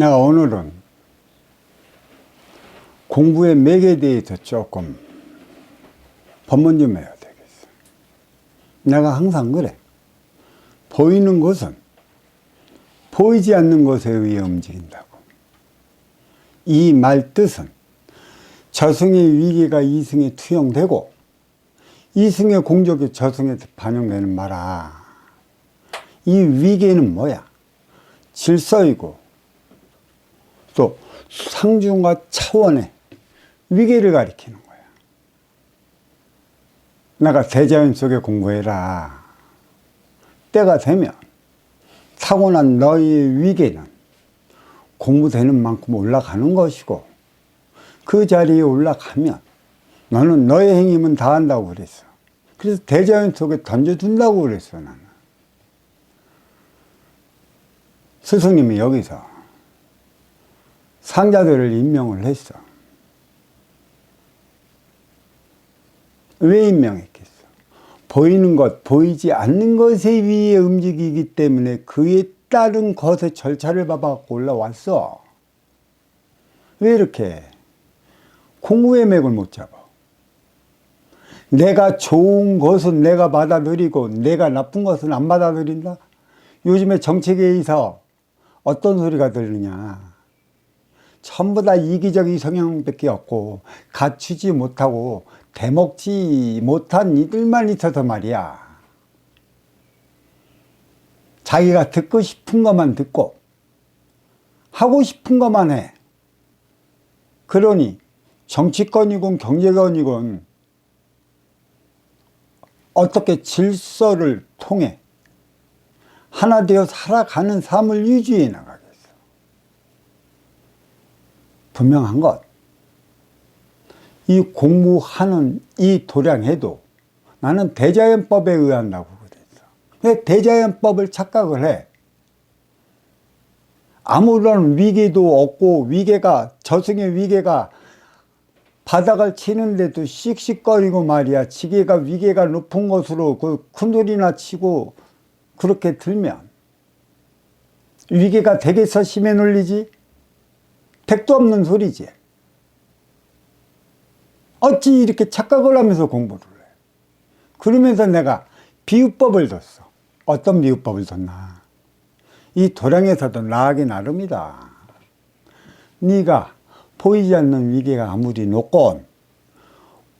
내가 오늘은 공부의 맥에 대해서 조금 법문 좀 해야 되겠어. 내가 항상 그래. 보이는 것은 보이지 않는 것에 의해 움직인다고. 이 말 뜻은 저승의 위기가 이승에 투영되고 이승의 공적이 저승에 반영되는 말아. 이 위계는 뭐야? 질서이고 또 상중과 차원의 위계를 가리키는 거야. 내가 대자연 속에 공부해라. 때가 되면 타고난 너의 위계는 공부되는 만큼 올라가는 것이고 그 자리에 올라가면 너는 너의 행위면 다 한다고 그랬어. 그래서 대자연 속에 던져둔다고 그랬어, 나는. 스승님이 여기서 상자들을 임명을 했어. 왜 임명했겠어? 보이는 것, 보이지 않는 것에 위해 움직이기 때문에 그에 따른 것의 절차를 밟아갖고 올라왔어. 왜 이렇게 공부의 맥을 못 잡아? 내가 좋은 것은 내가 받아들이고 내가 나쁜 것은 안 받아들인다? 요즘에 있어 어떤 소리가 들리냐? 전부 다 이기적인 성향밖에 없고 갖추지 못하고 대먹지 못한 이들만 있어서 말이야. 자기가 듣고 싶은 것만 듣고 하고 싶은 것만 해. 그러니 정치권이건 경제권이건 어떻게 질서를 통해 하나 되어 살아가는 삶을 유지해 나가겠어. 분명한 것. 이 공부하는 이 도량에도 나는 대자연법에 의한다고 그랬어. 왜 대자연법을 착각을 해? 아무런 위계도 없고 위계가 저승의 위계가 바닥을 치는데도 씩씩거리고 말이야. 지게가 위계가 높은 것으로 그큰 소리나 치고 그렇게 들면 위계가 되겠어 심해 놀리지? 택도 없는 소리지. 어찌 이렇게 착각을 하면서 공부를 해. 그러면서 내가 비유법을 뒀어. 어떤 비유법을 뒀나. 이 도량에서도 나아기 나름이다. 네가 보이지 않는 위계가 아무리 높건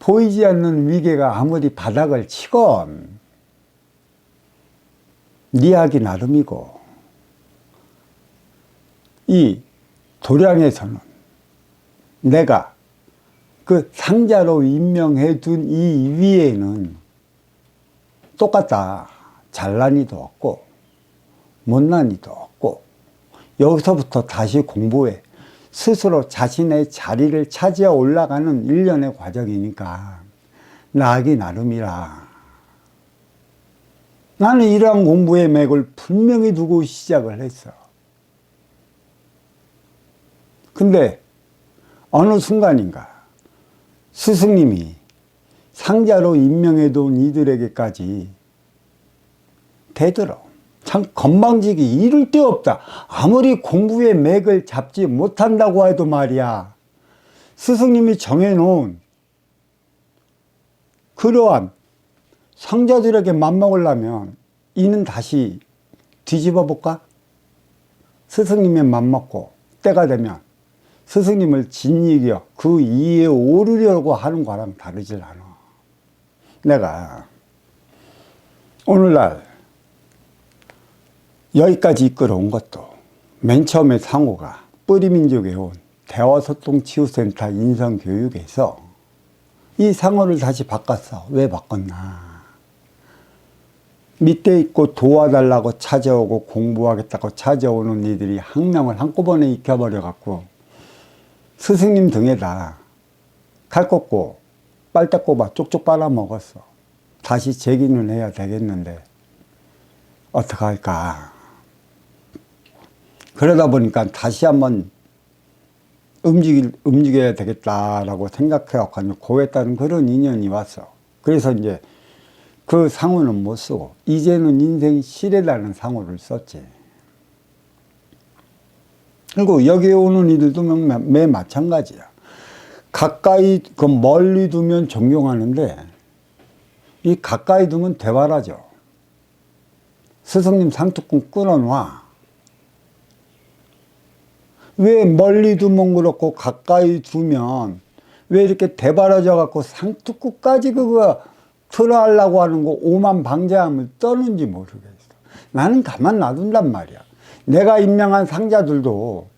보이지 않는 위계가 아무리 바닥을 치건 네 하기 나름이고 이 도량에서는 내가 그 상자로 임명해 둔 이 위에는 똑같다. 잘난이도 없고 못난이도 없고 여기서부터 다시 공부해 스스로 자신의 자리를 차지해 올라가는 일련의 과정이니까 나기 나름이라. 나는 이러한 공부의 맥을 분명히 두고 시작을 했어. 근데 어느 순간인가 스승님이 상자로 임명해 둔 이들에게까지 되들어. 참 건방지기 이를 데 없다. 아무리 공부의 맥을 잡지 못한다고 해도 말이야. 스승님이 정해놓은 그러한 상자들에게 맘먹으려면 이는 다시 뒤집어 볼까? 스승님의 맘먹고 때가 되면 스승님을 진이겨 그 이에 오르려고 하는 거랑 다르질 않아. 내가 오늘날 여기까지 이끌어온 것도 맨 처음에 상호가 뿌리민족에 온 대화소통치유센터 인성교육에서 이 상호를 다시 바꿨어. 왜 바꿨나? 밑에 있고 도와달라고 찾아오고 공부하겠다고 찾아오는 이들이 한 명을 한꺼번에 익혀버려 갖고 스승님 등에다 칼 꽂고 빨대 꼽아 쪽쪽 빨아먹었어. 다시 재기는 해야 되겠는데 어떡할까. 그러다 보니까 다시 한번 움직일, 움직여야 되겠다라고 생각해갖고 따른 그런 인연이 왔어. 그래서 이제 그 상호는 못 쓰고, 이제는 인생 실에라는 상호를 썼지. 그리고 여기에 오는 이들도 매, 매 마찬가지야. 가까이, 그 멀리 두면 존경하는데, 이 가까이 두면 대화라죠. 스승님 상투꾼 끊어놔. 왜 멀리 두면 그렇고 가까이 두면 왜 이렇게 대바라져 갖고 상투구까지 그거 틀어하려고 하는 거 오만 방자함을 떠는지 모르겠어. 나는 가만 놔둔단 말이야. 내가 임명한 상자들도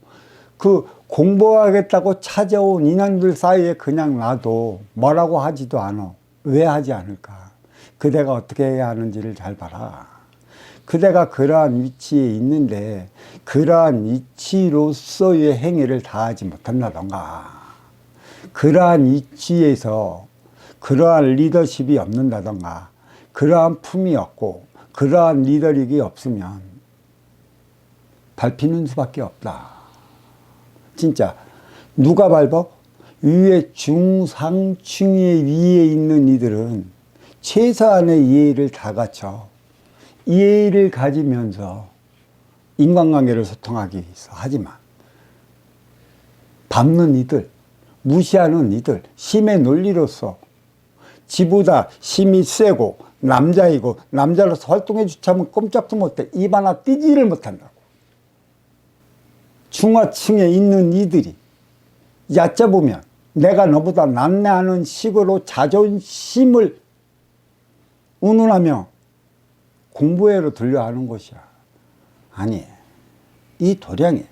그 공부하겠다고 찾아온 인원들 사이에 그냥 놔도 뭐라고 하지도 않아. 왜 하지 않을까? 그대가 어떻게 해야 하는지를 잘 봐라. 그대가 그러한 위치에 있는데 그러한 위치로서의 행위를 다하지 못한다던가 그러한 위치에서 그러한 리더십이 없는다던가 그러한 품이 없고 그러한 리더력이 없으면 밟히는 수밖에 없다. 진짜 누가 밟아? 위에 중상층의 위에 있는 이들은 최소한의 이해를 다 갖춰 이해를 가지면서 인간관계를 소통하기 위해서 하지만 밟는 이들, 무시하는 이들, 힘의 논리로서 지보다 힘이 세고 남자이고 남자로서 활동해 주차면 꼼짝도 못해 입 하나 띄지를 못한다고. 중하층에 있는 이들이 얕잡으면 내가 너보다 낫네 하는 식으로 자존심을 운운하며 공부회로 들려 하는 것이야. 아니, 이 도량이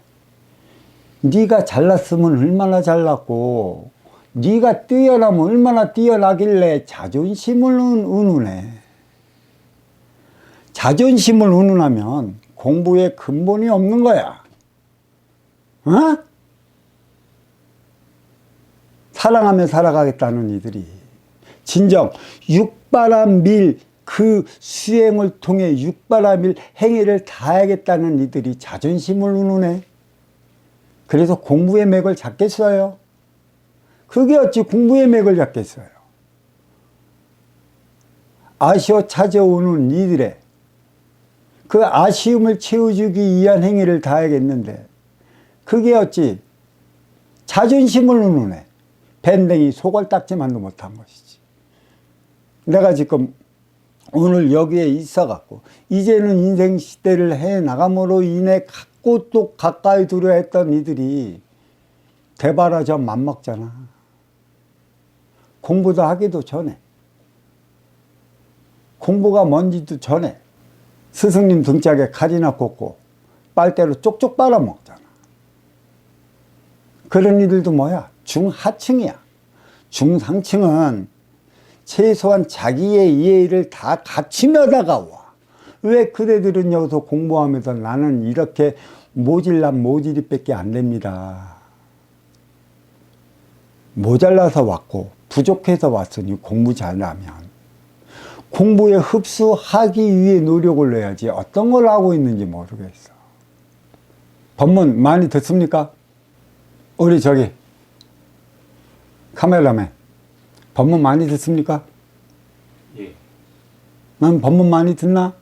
네가 잘났으면 얼마나 잘났고 네가 뛰어나면 얼마나 뛰어나길래 자존심을 운운해. 자존심을 운운하면 공부에 근본이 없는 거야. 어? 사랑하며 살아가겠다는 이들이 진정 육바람 밀 그 수행을 통해 육바람일 행위를 다하겠다는 이들이 자존심을 운운해. 그래서 공부의 맥을 잡겠어요. 그게 어찌 공부의 맥을 잡겠어요. 아쉬워 찾아오는 이들의 그 아쉬움을 채워주기 위한 행위를 다하겠는데 그게 어찌 자존심을 운운해. 밴댕이 소갈딱지만도 못한 것이지. 내가 지금 오늘 여기에 있어갖고 이제는 인생 시대를 해 나감으로 인해 갖고 또 가까이 두려 했던 이들이 대바라져 맘먹잖아. 공부도 하기도 전에 공부가 뭔지도 전에 스승님 등짝에 칼이나 꽂고 빨대로 쪽쪽 빨아먹잖아. 그런 이들도 뭐야? 중하층이야. 중상층은 최소한 자기의 이해를 다 갖추며 다가와. 왜 그대들은 여기서 공부하면서 나는 이렇게 모질란 모질이 밖에 안 됩니다. 모자라서 왔고 부족해서 왔으니 공부 잘하면 공부에 흡수하기 위해 노력을 해야지 어떤 걸 하고 있는지 모르겠어. 법문 많이 듣습니까? 우리 저기 카메라맨 법문 많이 듣습니까? 예. 난 법문 많이 듣나?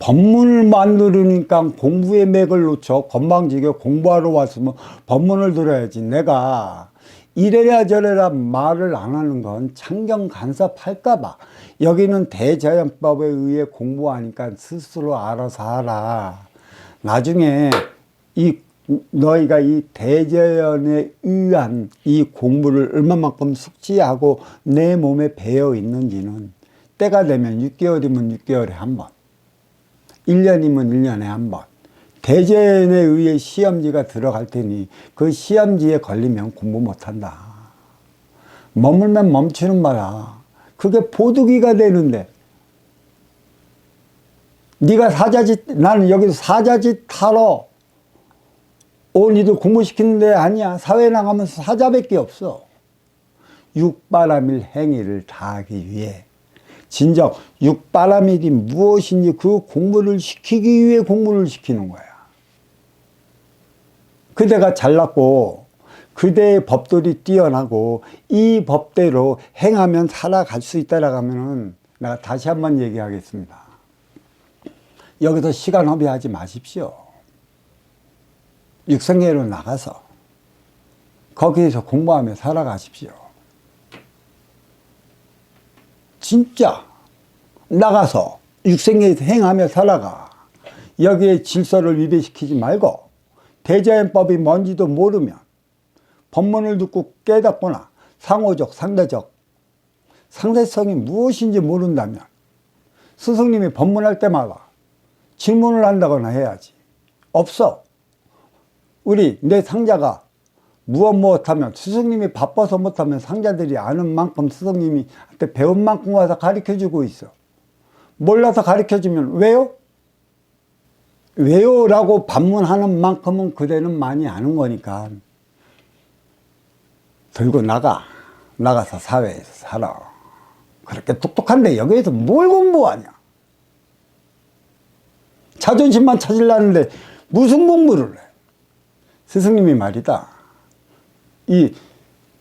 법문을 만들으니까 공부의 맥을 놓쳐 건방지게 공부하러 왔으면 법문을 들어야지 내가 이래라 저래라 말을 안 하는 건 창경 간섭할까봐 여기는 대자연법에 의해 공부하니까 스스로 알아서 하라 나중에 이 너희가 이 대자연에 의한 이 공부를 얼마만큼 숙지하고 내 몸에 배어 있는지는 때가 되면 6개월이면 6개월에 한 번, 1년이면 1년에 한 번, 대자연에 의해 시험지가 들어갈 테니 그 시험지에 걸리면 공부 못한다. 머물면 멈추는 말아. 그게 보두기가 되는데 네가 사자짓 나는 여기서 사자짓 하러 온 이들 공부시키는데 아니야. 사회 나가면서 사자밖에 없어. 육바라밀 행위를 다하기 위해 진정 육바라밀이 무엇인지 그 공부를 시키기 위해 공부를 시키는 거야. 그대가 잘났고 그대의 법들이 뛰어나고 이 법대로 행하면 살아갈 수 있다라고 하면은 내가 다시 한번 얘기하겠습니다. 여기서 시간 허비하지 마십시오. 육성계로 나가서 거기에서 공부하며 살아가십시오. 진짜 나가서 육생에서 행하며 살아가. 여기에 질서를 위배시키지 말고 대자연법이 뭔지도 모르면 법문을 듣고 깨닫거나 상호적, 상대적, 상대성이 무엇인지 모른다면 스승님이 법문할 때마다 질문을 한다거나 해야지. 없어. 우리 내 상자가 무엇 무엇하면 스승님이 바빠서 못하면 상자들이 아는 만큼 스승님이 배운 만큼 와서 가르쳐주고 있어. 몰라서 가르쳐주면 왜요? 왜요 라고 반문하는 만큼은 그대는 많이 아는 거니까 들고 나가 나가서 사회에서 살아. 그렇게 똑똑한데 여기에서 뭘 공부하냐? 자존심만 찾으려는데 무슨 공부를 해? 스승님이 말이다. 이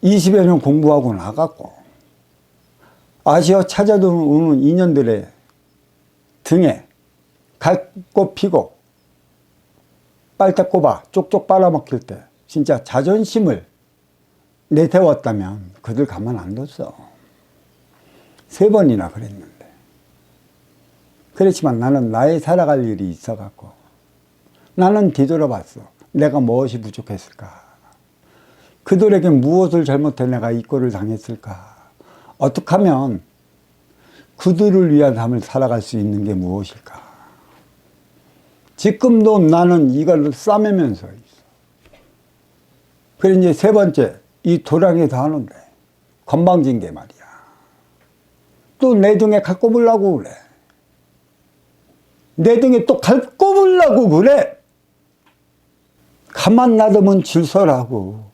20여 년 공부하고 나갔고 아시아 찾아오는 인연들의 등에 갈꽃 피고 빨대 꼽아 쪽쪽 빨아먹힐 때 진짜 자존심을 내세웠다면 그들 가만 안 뒀어. 세 번이나 그랬는데. 그렇지만 나는 나의 살아갈 일이 있어갖고 나는 뒤돌아봤어. 내가 무엇이 부족했을까? 그들에게 무엇을 잘못해 내가 이 꼴을 당했을까? 어떻게 하면 그들을 위한 삶을 살아갈 수 있는 게 무엇일까? 지금도 나는 이걸 싸매면서 있어. 그래, 이제 세 번째, 이 도량에서 하는데, 건방진 게 말이야. 또 내 등에 칼 꼽으려고 그래. 내 등에 또칼 꼽으려고 그래. 가만 놔두면 질서라고.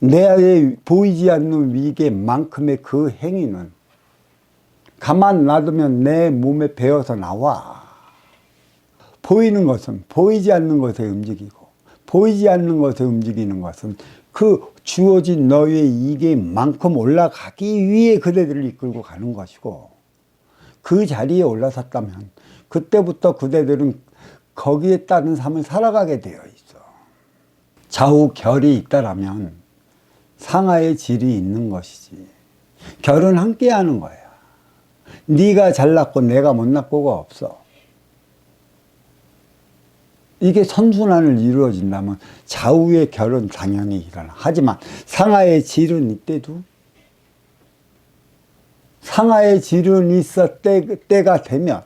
내에 보이지 않는 위계만큼의 그 행위는 가만 놔두면 내 몸에 배어서 나와. 보이는 것은 보이지 않는 것에 움직이고, 보이지 않는 것에 움직이는 것은 그 주어진 너의 이게만큼 올라가기 위해 그대들을 이끌고 가는 것이고, 그 자리에 올라섰다면, 그때부터 그대들은 거기에 따른 삶을 살아가게 되어 있어. 좌우 결이 있다라면 상하의 질이 있는 것이지. 결은 함께 하는 거야. 네가 잘났고 내가 못났고가 없어. 이게 선순환을 이루어진다면 좌우의 결은 당연히 일어나. 하지만 상하의 질은 이때도 상하의 질은 있어 때, 때가 되면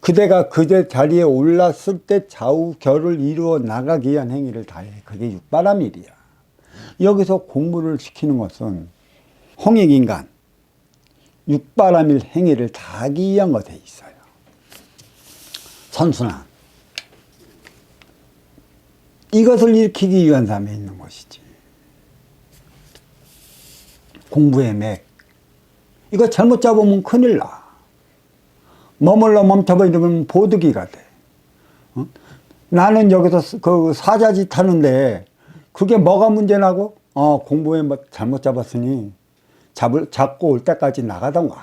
그대가 그대 자리에 올랐을 때 좌우 결을 이루어 나가기 위한 행위를 다해. 그게 육바람일이야. 여기서 공부를 시키는 것은 홍익인간 육바람일 행위를 다 하기 위한 것에 있어요. 선순환. 이것을 일으키기 위한 삶에 있는 것이지. 공부의 맥. 이거 잘못 잡으면 큰일 나. 머물러 멈춰버리면 보드기가 돼. 어? 나는 여기서 그 사자짓 하는데 그게 뭐가 문제라고? 어, 공부에 뭐 잘못 잡았으니 잡을, 잡고 올 때까지 나가던가.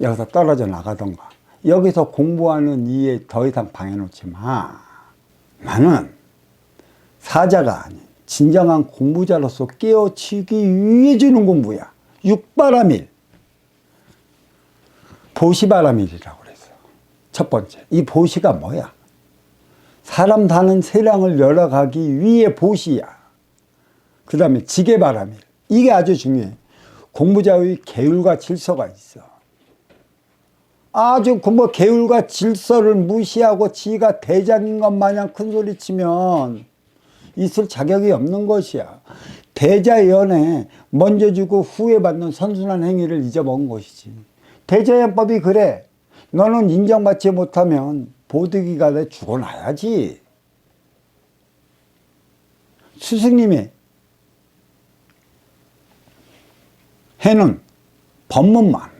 여기서 떨어져 나가던가. 여기서 공부하는 이에 더 이상 방해놓지 마. 나는 사자가 아닌 진정한 공부자로서 깨어치기 위해 주는 공부야. 육바라밀. 보시바라밀이라고 그랬어요. 첫 번째. 이 보시가 뭐야? 사람 사는 세상을 열어가기 위해 보시야. 그 다음에 지게바라밀. 이게 아주 중요해. 공부자의 계율과 질서가 있어. 아주 뭐 계율과 질서를 무시하고 지가 대장인 것 마냥 큰 소리 치면 있을 자격이 없는 것이야. 대자연에 먼저 주고 후에 받는 선순환 행위를 잊어먹은 것이지. 대자연법이 그래. 너는 인정받지 못하면 보드기가 돼 죽어나야지. 스승님이 해는 법문만,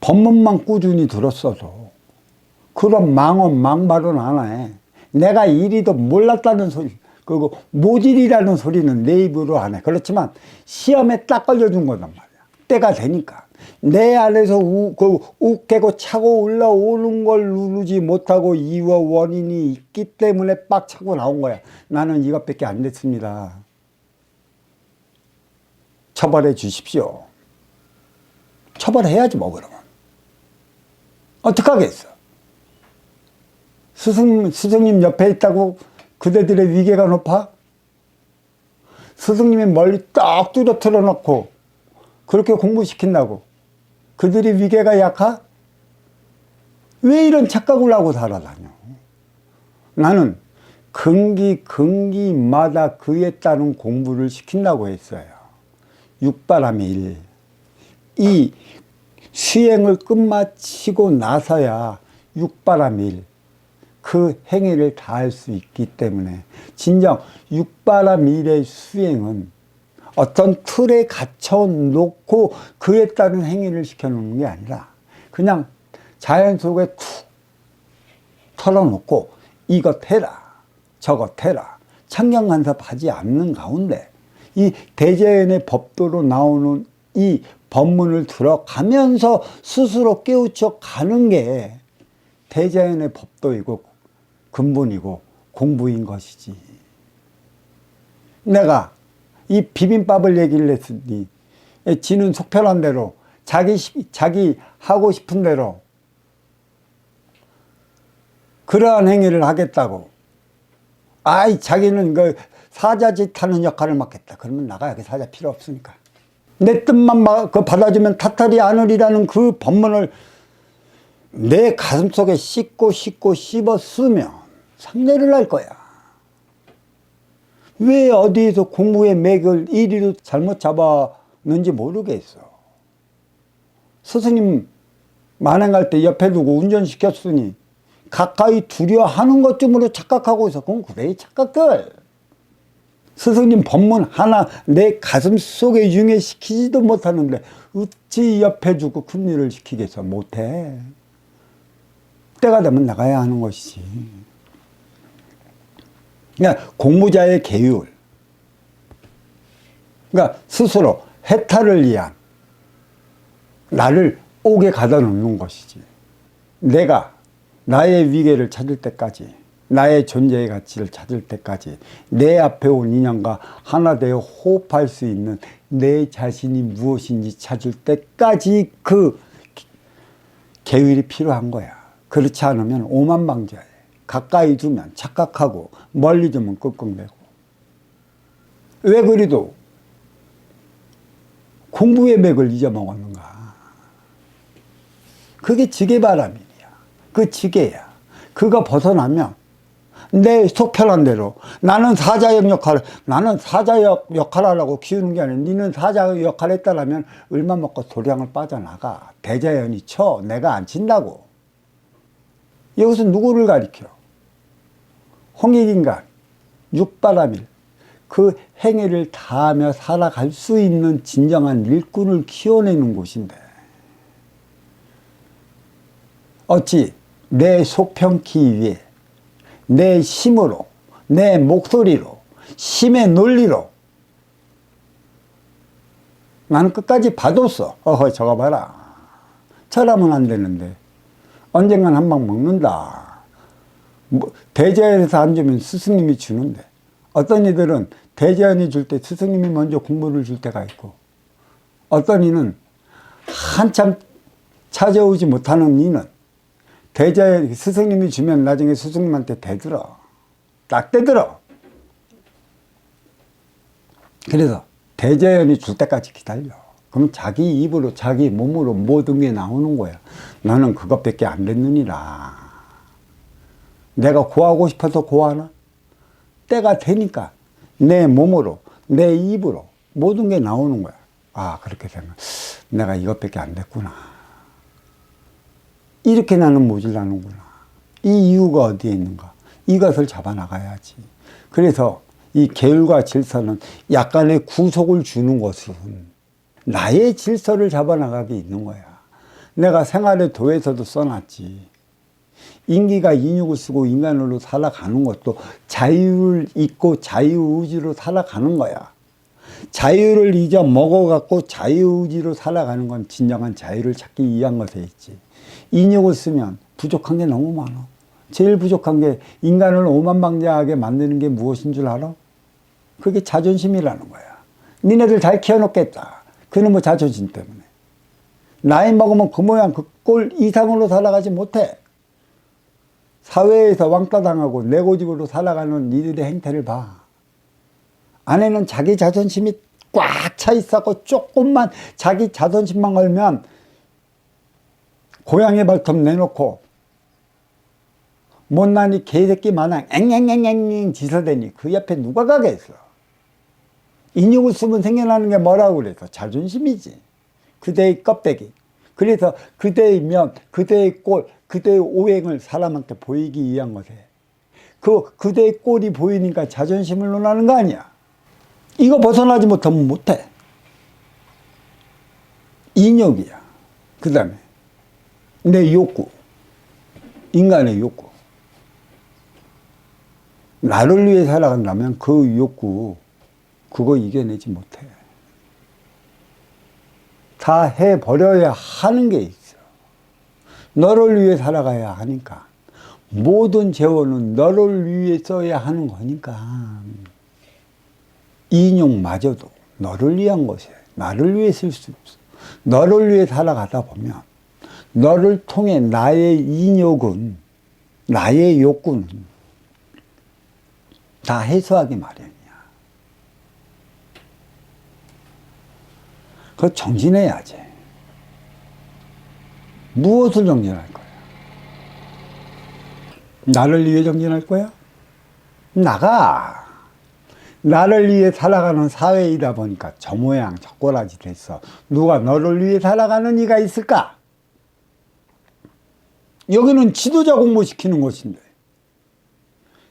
법문만 꾸준히 들었어도 그런 망언, 망발은 안 해. 내가 이리도 몰랐다는 소리, 그리고 모질이라는 소리는 내 입으로 안 해. 그렇지만 시험에 딱 걸려준 거단 말이야. 때가 되니까. 내 안에서 우, 그 웃게고 차고 올라오는 걸 누르지 못하고 이유와 원인이 있기 때문에 빡 차고 나온 거야. 나는 이것밖에 안 됐습니다. 처벌해 주십시오. 처벌해야지 뭐 그러면. 어떡하겠어. 스승, 스승님 옆에 있다고 그대들의 위계가 높아? 스승님이 멀리 딱 뚜렷 틀어놓고 그렇게 공부시킨다고 그들이 위계가 약하? 왜 이런 착각을 하고 살아다녀? 나는 근기 근기마다 그에 따른 공부를 시킨다고 했어요. 육바람의 일. 이 수행을 끝마치고 나서야 육바람의 일. 그 행위를 다 할 수 있기 때문에 진정 육바람 일의 수행은 어떤 틀에 갇혀 놓고 그에 따른 행위를 시켜 놓는 게 아니라 그냥 자연 속에 툭 털어놓고 이것 해라 저것 해라 창경 간섭하지 않는 가운데 이 대자연의 법도로 나오는 이 법문을 들어가면서 스스로 깨우쳐 가는 게 대자연의 법도이고 근본이고 공부인 것이지. 내가 이 비빔밥을 얘기를 했으니 지는 속편한 대로 자기 시- 자기 하고 싶은 대로 그러한 행위를 하겠다고. 아이 자기는 그 사자짓 하는 역할을 맡겠다. 그러면 나가야 그 사자 필요 없으니까. 내 뜻만 마- 그 받아주면 탓하리 않으리라는 그 법문을 내 가슴 속에 씻고 씻고 씹어 쓰면 상례를 할 거야. 왜 어디에서 공부의 맥을 이리로 잘못 잡았는지 모르겠어. 스승님 만행할 때 옆에 두고 운전시켰으니 가까이 두려 하는 것쯤으로 착각하고 있어. 그건 그래, 착각들. 스승님 법문 하나 내 가슴 속에 융해시키지도 못하는데 어찌 옆에 두고 큰 일을 시키겠어. 못해. 때가 되면 나가야 하는 것이지. 그러니까 공부자의 계율. 그러니까 스스로 해탈을 위한 나를 옥에 가다 놓는 것이지. 내가 나의 위계를 찾을 때까지, 나의 존재의 가치를 찾을 때까지, 내 앞에 온 인연과 하나 되어 호흡할 수 있는 내 자신이 무엇인지 찾을 때까지 그 계율이 필요한 거야. 그렇지 않으면 오만방자해. 가까이 두면 착각하고 멀리 두면 끙끙대고. 왜 그리도 공부의 맥을 잊어먹었는가? 그게 지게 바람이야. 그 지게야. 그거 벗어나면 내 속 편한 대로 나는 사자역 역할 나는 사자역 역할하라고 키우는 게 아니라 니는 사자역 역할 했다라면 얼마 먹고 도량을 빠져나가 대자연이 쳐 내가 안 친다고 여기서 누구를 가리켜? 홍익인간 육바라밀. 그 행위를 다하며 살아갈 수 있는 진정한 일꾼을 키워내는 곳인데. 어찌 내 속편키 위해 내 힘으로 내 목소리로 힘의 논리로. 나는 끝까지 봐뒀어. 어허 저거 봐라. 저라면 안 되는데 언젠간 한 방 먹는다. 뭐, 대자연에서 안 주면 스승님이 주는데 어떤 이들은 대자연이 줄 때 스승님이 먼저 공부를 줄 때가 있고 어떤 이는 한참 찾아오지 못하는 이는 대자연 스승님이 주면 나중에 스승님한테 대들어. 딱 대들어. 그래서 대자연이 줄 때까지 기다려 그럼 자기 입으로 자기 몸으로 모든 게 나오는 거야 나는 그것밖에 안 됐느니라 내가 고하고 싶어서 고하나? 때가 되니까 내 몸으로, 내 입으로 모든 게 나오는 거야. 아, 그렇게 되면 내가 이것밖에 안 됐구나. 이렇게 나는 모질라는구나. 이 이유가 어디에 있는가? 이것을 잡아나가야지. 그래서 이 계율과 질서는 약간의 구속을 주는 것은 나의 질서를 잡아나가게 있는 거야. 내가 생활의 도에서도 써놨지. 인기가 인육을 쓰고 인간으로 살아가는 것도 자유를 잊고 자유의지로 살아가는 거야. 자유를 잊어 먹어갖고 자유의지로 살아가는 건 진정한 자유를 찾기 위한 것에 있지. 인욕을 쓰면 부족한 게 너무 많아. 제일 부족한 게 인간을 오만방자하게 만드는 게 무엇인 줄 알아? 그게 자존심이라는 거야. 니네들 잘 키워놓겠다. 그놈의 자존심 때문에. 나이 먹으면 그 모양 그 꼴 이상으로 살아가지 못해. 사회에서 왕따 당하고 내 고집으로 살아가는 이들의 행태를 봐. 아내는 자기 자존심이 꽉 차 있었고 조금만 자기 자존심만 걸면 고양이 발톱 내놓고 못난이 개새끼 마냥 앵앵앵앵앵 지서대니 그 옆에 누가 가겠어. 인육을 쓰면 생겨나는 게 뭐라고 그래서 자존심이지. 그대의 껍데기. 그래서 그대의 면, 그대의 꼴, 그대의 오행을 사람한테 보이기 위한 것에 그 그대의 꼴이 보이니까 자존심을 논하는 거 아니야. 이거 벗어나지 못하면 못해. 인욕이야. 그 다음에 내 욕구. 인간의 욕구. 나를 위해 살아간다면 그 욕구, 그거 이겨내지 못해. 다 해버려야 하는 게 있어. 너를 위해 살아가야 하니까. 모든 재원은 너를 위해 써야 하는 거니까. 인용마저도 너를 위한 것이야. 나를 위해 쓸 수 없어. 너를 위해 살아가다 보면 너를 통해 나의 인욕은 나의 욕구는 다 해소하기 마련이야. 그거 정진해야지. 무엇을 정진할 거야? 나를 위해 정진할 거야? 나가. 나를 위해 살아가는 사회이다 보니까 저 모양 저 꼬라지 됐어. 누가 너를 위해 살아가는 이가 있을까? 여기는 지도자 공부시키는 곳인데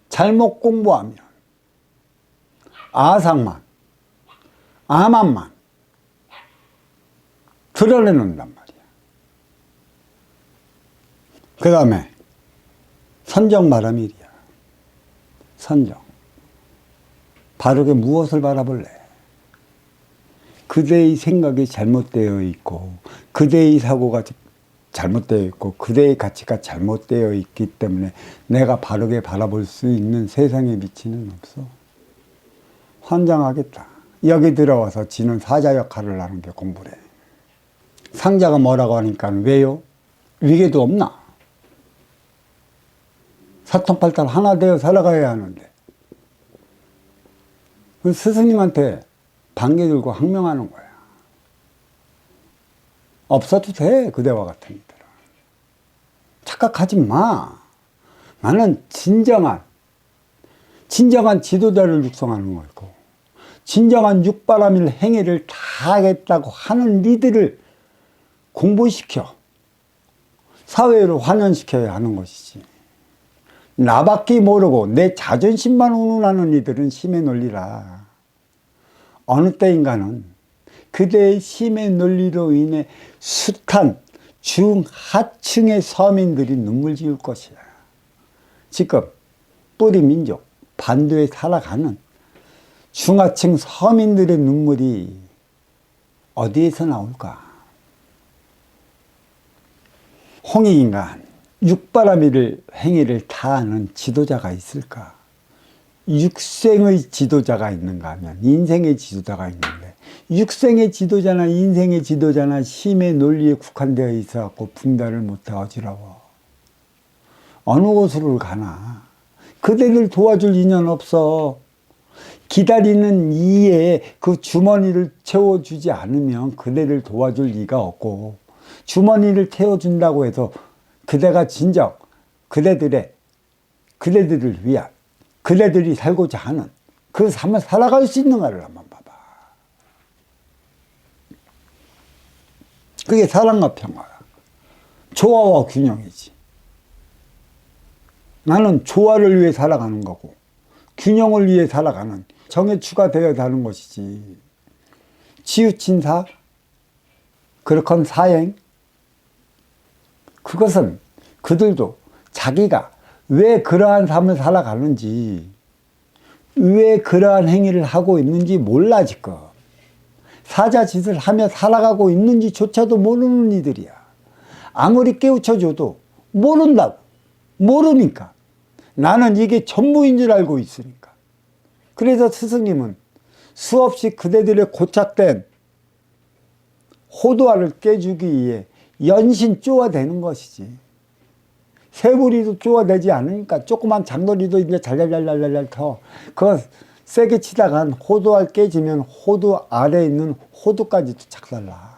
잘못 공부하면 아상만, 암암만 드러내 놓는단 말이야. 그 다음에 선정 바람일이야. 선정. 바르게 무엇을 바라볼래? 그대의 생각이 잘못되어 있고, 그대의 사고가 잘못되어 있고, 그대의 가치가 잘못되어 있기 때문에 내가 바르게 바라볼 수 있는 세상의 미치는 없어. 환장하겠다. 여기 들어와서 지는 사자 역할을 하는 게 공부래. 상자가 뭐라고 하니까 왜요? 위계도 없나? 사통팔달 하나 되어 살아가야 하는데. 그 스승님한테 반개 들고 항명하는 거야. 없어도 돼, 그대와 같은 이들은. 착각하지 마. 나는 진정한, 진정한 지도자를 육성하는 거고, 진정한 육바람일 행위를 다 하겠다고 하는 니들을 공부시켜. 사회를 환원시켜야 하는 것이지. 나밖에 모르고 내 자존심만 운운하는 이들은 심의 논리라. 어느 때인가는 그대의 심의 논리로 인해 숱한 중하층의 서민들이 눈물 지을 것이야. 지금 뿌리 민족, 반도에 살아가는 중하층 서민들의 눈물이 어디에서 나올까? 홍익인간, 육바라밀을 행위를 다하는 지도자가 있을까? 육생의 지도자가 있는가 하면 인생의 지도자가 있는데 육생의 지도자나 인생의 지도자나 심의 논리에 국한되어 있어 갖고 분별을 못해 어지러워. 어느 곳으로 가나 그대를 도와줄 인연 없어. 기다리는 이에 그 주머니를 채워주지 않으면 그대를 도와줄 이가 없고 주머니를 태워준다고 해서 그대가 진정 그대들의 그대들을 위한 그대들이 살고자 하는 그 삶을 살아갈 수 있는가를 한번 봐봐. 그게 사랑과 평화야. 조화와 균형이지. 나는 조화를 위해 살아가는 거고 균형을 위해 살아가는 정에 추가되어야 하는 것이지. 치우친 사, 그렇건 사행, 그것은 그들도 자기가 왜 그러한 삶을 살아가는지, 왜 그러한 행위를 하고 있는지 몰라, 지금. 사자 짓을 하며 살아가고 있는지조차도 모르는 이들이야. 아무리 깨우쳐줘도 모른다고. 모르니까. 나는 이게 전부인 줄 알고 있으니까. 그래서 스승님은 수없이 그대들의 고착된 호도알을 깨주기 위해 연신 쪼아대는 것이지. 새부리도 쪼아대지 않으니까 조그만 장돌이도 이제 잘잘잘잘잘 터. 그거 세게 치다간 호도알 깨지면 호두 아래에 있는 호두까지도 착살나.